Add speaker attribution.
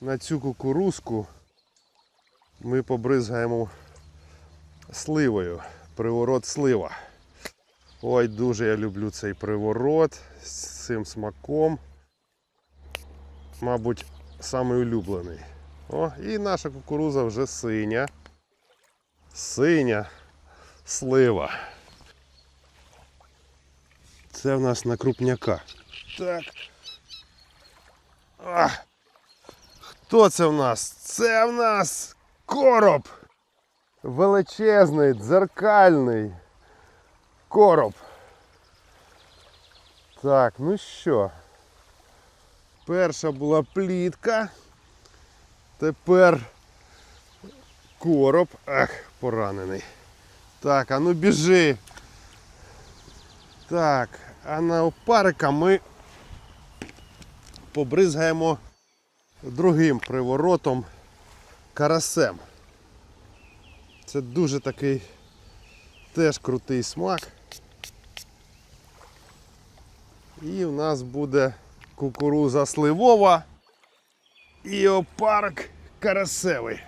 Speaker 1: на цю кукурузку ми побризгаємо сливою. Приворот слива. Ой, дуже я люблю цей приворот з цим смаком. Мабуть, самий улюблений. О, і наша кукуруза вже синя. Синя слива. Це в нас на крупняка. Так. А, хто це в нас? Це в нас короб. Величезний, дзеркальний короб. Так, ну що? Перша була плітка. Тепер короб. Ах, поранений. Так, а ну біжи. Так, а на опарика ми побризгаємо другим приворотом карасем. Це дуже такий теж крутий смак. І в нас буде кукуруза сливова і опарк карасевий.